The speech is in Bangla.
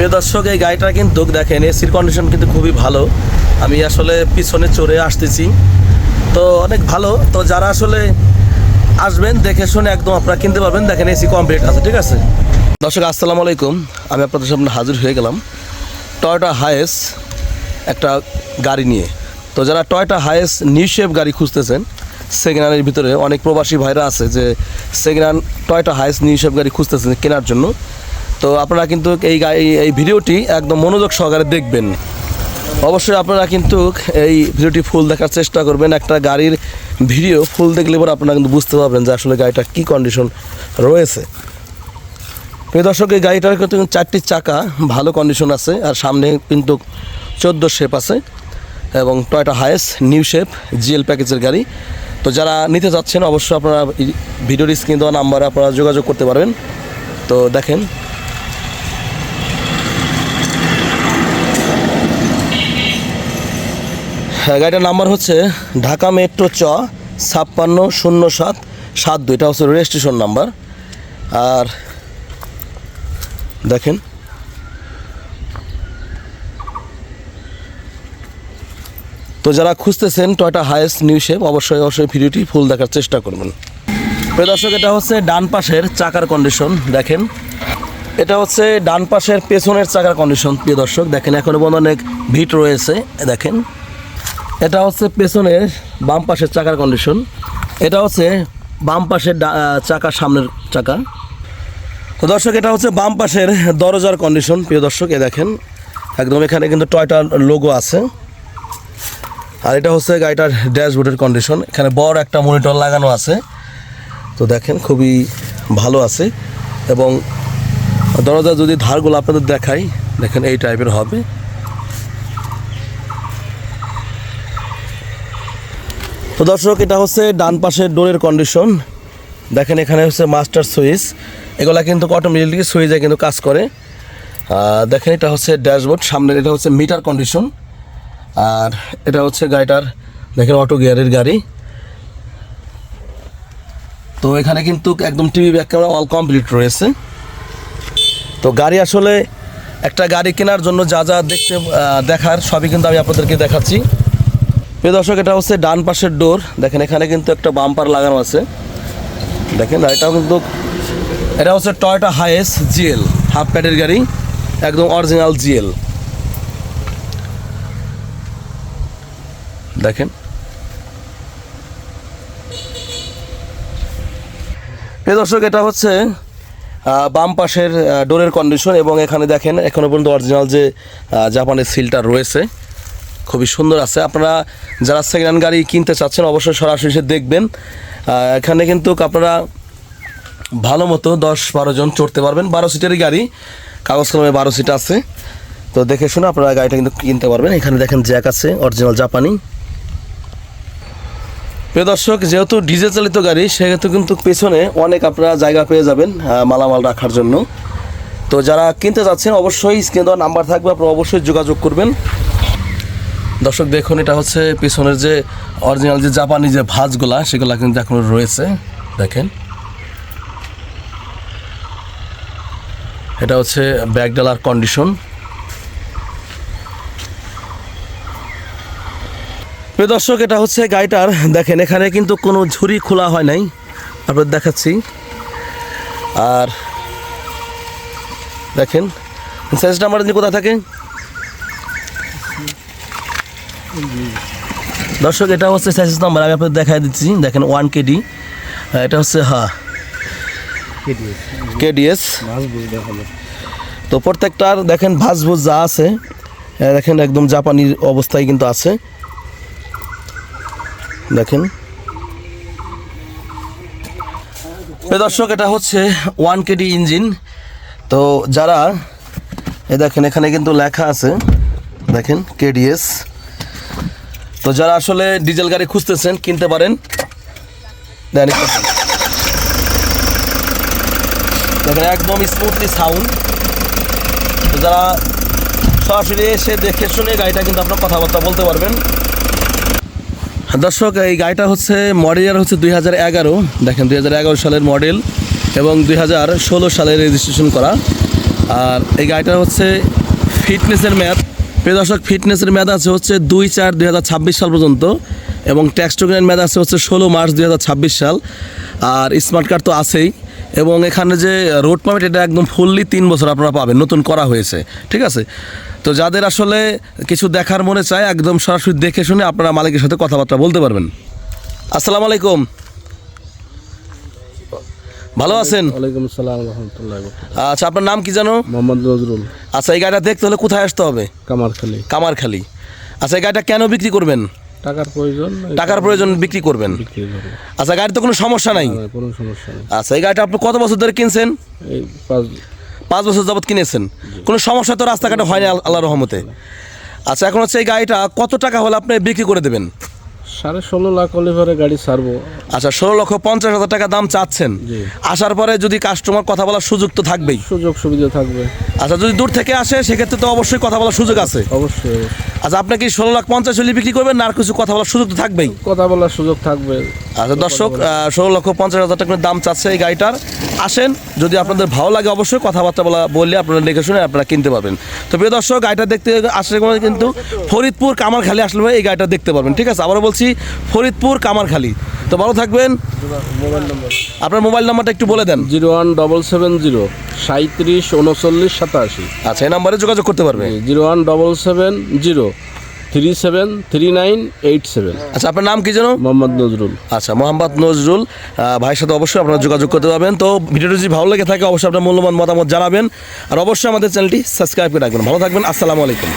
প্রিয় দর্শক, এই গাড়িটা কিন্তু দেখেন এসির কন্ডিশন কিন্তু খুবই ভালো। আমি আসলে পিছনে চড়ে আসতেছি। তো অনেক ভালো। তো যারা আসলে আসবেন, দেখে শুনে একদম আপনারা কিনতে পারবেন। দেখেন এসি কমপ্লিট আছে, ঠিক আছে? দর্শক, আসসালামু আলাইকুম। আমি আপনাদের সামনে হাজির হয়ে গেলাম টয়টা হায়েস একটা গাড়ি নিয়ে। তো যারা টয়টা হায়েস নিউ শেপ গাড়ি খুঁজতেছেন সেকেন্ড ভিতরে অনেক প্রবাসী ভাইরা আছে যে second Toyota Hiace new shape গাড়ি খুঁজতেছেন কেনার জন্য। তো আপনারা কিন্তু এই এই ভিডিওটি একদম মনোযোগ সহকারে দেখবেন। অবশ্যই আপনারা কিন্তু এই ভিডিওটি ফুল দেখার চেষ্টা করবেন। একটা গাড়ির ভিডিও ফুল দেখলে পরে আপনারা কিন্তু বুঝতে পারবেন যে আসলে গাড়িটা কী কন্ডিশন রয়েছে। প্রিয় দর্শক, এই গাড়িটার কিন্তু চারটি চাকা ভালো কন্ডিশন আছে আর সামনে কিন্তু চোদ্দ শেপ আছে এবং Toyota Hiace new shape GL প্যাকেজের গাড়ি। তো যারা নিতে চাচ্ছেন, অবশ্যই আপনারা ভিডিওর স্ক্রিন দেওয়া নাম্বারে আপনারা যোগাযোগ করতে পারবেন। তো দেখেন গাড়িটার নাম্বার হচ্ছে ঢাকা মেট্রো চ ছাপ্পান্ন শূন্য সাত সাত দুই। এটা হচ্ছে রেজিস্ট্রেশন নাম্বার আর দেখেন। তো যারা খুঁজতেছেন টয়টা হায়েস্ট নিউ শেপ অবশ্যই অবশ্যই ভিডিওটি ফুল দেখার চেষ্টা করবেন। প্রিয় দর্শক, এটা হচ্ছে ডান পাশের চাকার কন্ডিশন দেখেন। এটা হচ্ছে ডান পাশের পেছনের চাকার কন্ডিশন প্রিয় দর্শক, দেখেন এখনও পর্যন্ত অনেক ভিট রয়েছে। দেখেন। এটা হচ্ছে পেছনের বাম পাশের চাকার কন্ডিশন এটা হচ্ছে বাম পাশের চাকার সামনের চাকা। তো দর্শক, এটা হচ্ছে বাম পাশের দরজার কন্ডিশন প্রিয় দর্শক, এ দেখেন, একদম এখানে কিন্তু টয়টার লোগো আছে। আর এটা হচ্ছে গাড়িটার ড্যাশবোর্ডের কন্ডিশন এখানে বড় একটা মনিটর লাগানো আছে। তো দেখেন, খুবই ভালো আছে। এবং দরজা যদি ধারগুলো আপনাদের দেখাই, দেখেন, এই টাইপের হবে। তো দর্শক, এটা হচ্ছে ডান পাশের ডোরের কন্ডিশন দেখেন, এখানে হচ্ছে মাস্টার সুইচ এগুলা কিন্তু অটোমেটিকলি সুইচে কিন্তু কাজ করে। দেখেন, এটা হচ্ছে ড্যাশবোর্ড সামনের, এটা হচ্ছে মিটার কন্ডিশন আর এটা হচ্ছে গাড়িটার, দেখেন অটো গিয়ারের গাড়ি। তো এখানে কিন্তু একদম TV back camera all complete রয়েছে। তো গাড়ি আসলে একটা গাড়ি কেনার জন্য যা যা দেখতে দেখার, সবই কিন্তু আমি আপনাদেরকে দেখাচ্ছি। প্রিয় দর্শক, এটা হচ্ছে ডান পাশের ডোর দেখেন, এখানে কিন্তু একটা বাম্পার লাগানো আছে। দেখেন, আর এটাও কিন্তু এটা হচ্ছে টয়টা হাইয়েস জিএল হাফ প্যাডের গাড়ি, একদম অরিজিনাল জিএল দেখেন। প্রিয় দর্শক, এটা হচ্ছে বাম পাশের ডোরের কন্ডিশন এবং এখানে দেখেন, এখনও পর্যন্ত অরিজিনাল যে জাপানের সিলটা রয়েছে। খুবই সুন্দর আছে। আপনারা যারা সেকেন্ড হ্যান্ড গাড়ি কিনতে চাচ্ছেন, অবশ্যই সরাসরি এসে দেখবেন। এখানে কিন্তু আপনারা ভালো মতো দশ বারো জন চড়তে পারবেন। বারো সিটেরই গাড়ি, কাগজ কলমে বারো সিট আছে। তো দেখে শুনে আপনারা গাড়িটা কিন্তু কিনতে পারবেন। এখানে দেখেন জ্যাক আছে অরিজিনাল জাপানি। প্রিয় দর্শক, যেহেতু ডিজেল চালিত গাড়ি, সেহেতু কিন্তু পেছনে অনেক আপনারা জায়গা পেয়ে যাবেন মালামাল রাখার জন্য। তো যারা কিনতে যাচ্ছেন, অবশ্যই স্ক্রিন দেওয়ার নাম্বার থাকবে, আপনারা অবশ্যই যোগাযোগ করবেন। দর্শক, দেখুন, এটা হচ্ছে পিছনের যে অরিজিনাল যে জাপানি যে ভাঁজগুলা, সেগুলা কিন্তু এখনও রয়েছে। দেখেন। এটা হচ্ছে ব্যাক ডালার কন্ডিশন প্রিয় দর্শক, এটা হচ্ছে গাড়িটার, দেখেন, এখানে কিন্তু কোনো ঝুড়ি খোলা হয় নাই। আপনাদের দেখাচ্ছি। আর দেখেন সাইজ নাম্বার কোথায় থাকে দর্শক, এটা হচ্ছে সাইজ নাম্বার আমি আপনাদের দেখাই দিচ্ছি। দেখেন ওয়ান কেডি এটা হচ্ছে হ্যাঁ কেডিএস তো প্রত্যেকটার দেখেন ভাঁজ ভুজ যা আছে দেখেন, একদম জাপানির অবস্থায় কিন্তু আছে। দেখেন। দর্শক, এটা হচ্ছে ওয়ান কেডি ইঞ্জিন তো যারা, এ, দেখেন, এখানে কিন্তু লেখা আছে, দেখেন কেডিএস তো যারা আসলে ডিজেল গাড়ি খুঁজতেছেন, কিনতে পারেন। একদম স্মুথলি সাউন্ড তো যারা সরাসরি এসে দেখে শুনে গাড়িটা কিন্তু আপনার কথাবার্তা বলতে পারবেন। দর্শক, এই গাড়িটা হচ্ছে মডেল হচ্ছে দুই হাজার এগারো। দেখেন, দুই হাজার এগারো সালের মডেল এবং দুই হাজার ষোলো সালে রেজিস্ট্রেশন করা। আর এই গাড়িটা হচ্ছে ফিটনেসের ম্যাথ প্রিয় দর্শক ফিটনেসের মেয়াদ আছে হচ্ছে দুই চার দুই হাজার ছাব্বিশ সাল পর্যন্ত এবং ট্যাক্স টোকেনের মেয়াদ আছে হচ্ছে ষোলো মার্চ দুই হাজার ছাব্বিশ সাল। আর স্মার্ট কার্ড তো আছেই এবং এখানে যে রোড পারমিট এটা একদম ফুললি তিন বছর আপনারা পাবেন, নতুন করা হয়েছে, ঠিক আছে? তো যাদের আসলে কিছু দেখার মনে চায়, একদম সরাসরি দেখে শুনে আপনারা মালিকের সাথে কথাবার্তা বলতে পারবেন। আসসালামু আলাইকুম। ভালো আছেন? ওয়ালাইকুম আসসালাম রহমতুল্লাহ আচ্ছা আপনার নাম কি জানো মোহাম্মদ নজরুল। আচ্ছা এই গাড়িটা দেখতে হলে কোথায় আসতে হবে? কামারখালী। কামারখালি। আচ্ছা এই গাড়িটা কেন বিক্রি করবেন? টাকার প্রয়োজন টাকার প্রয়োজন বিক্রি করবেন। আচ্ছা গাড়ি তো কোনো সমস্যা নাই? কোনো সমস্যা নেই। আচ্ছা এই গাড়িটা আপনি কত বছর ধরে কিনছেন? এই পাঁচ পাঁচ বছর যাবত কিনেছেন। কোনো সমস্যা তো রাস্তাঘাটে হয়নি আল- আল্লাহ রহমতে। আচ্ছা এখন হচ্ছে এই গাড়িটা কত টাকা হলে আপনি বিক্রি করে দেবেন? সাড়ে ষোলো লাখ অলিভারে গাড়ি ছাড়বো। আচ্ছা ষোলো লক্ষ পঞ্চাশ হাজার টাকা দাম চাচ্ছেন। আসার পরে যদি কাস্টমার কথা বলার সুযোগ তো থাকবেই। সুযোগ সুবিধা থাকবে। আচ্ছা যদি দূর থেকে আসে সেক্ষেত্রে তো অবশ্যই কথা বলার সুযোগ আছে। অবশ্যই আচ্ছা আপনি কি ষোলো লাখ পঞ্চাশ হলে বিক্রি করবেন আর কিছু কথা বলার সুযোগ তো থাকবেই? কথা বলার সুযোগ থাকবে। আচ্ছা দর্শক ষোলো লক্ষ পঞ্চাশ হাজার টাকা দাম চাচ্ছে এই গাড়িটার। আসেন যদি আপনাদের ভালো লাগে অবশ্যই কথাবার্তা বলা বললে আপনারা দেখে শুনে আপনারা কিনতে পারবেন। তো প্রিয় দর্শক গাড়িটা দেখতে আসলে কিন্তু ফরিদপুর কামারখালি আসলে এই গাড়িটা দেখতে পারবেন ঠিক আছে? আবারও বলছি ফরিদপুর কামারখালি। তো ভালো থাকবেন। আপনার মোবাইল নাম্বারটা একটু বলে দেন। Zero one double seven zero. সাঁত্রিশ উনচল্লিশ সাতাশি। আচ্ছা এই নাম্বারে যোগাযোগ করতে পারবে? Zero one double seven zero three seven three nine eight seven. আচ্ছা আপনার নাম কি যেন? মোহাম্মদ নজরুল। আচ্ছা মোহাম্মদ নজরুল ভাইয়ের সাথে অবশ্যই আপনারা যোগাযোগ করতে পারবেন। তো ভিডিওটি যদি ভালো লেগে থাকে অবশ্যই আপনার মূল্যবান মতামত জানাবেন। আর অবশ্যই আমাদের চ্যানেলটি সাবস্ক্রাইব করে রাখবেন। ভালো থাকবেন আসসালামু আলাইকুম।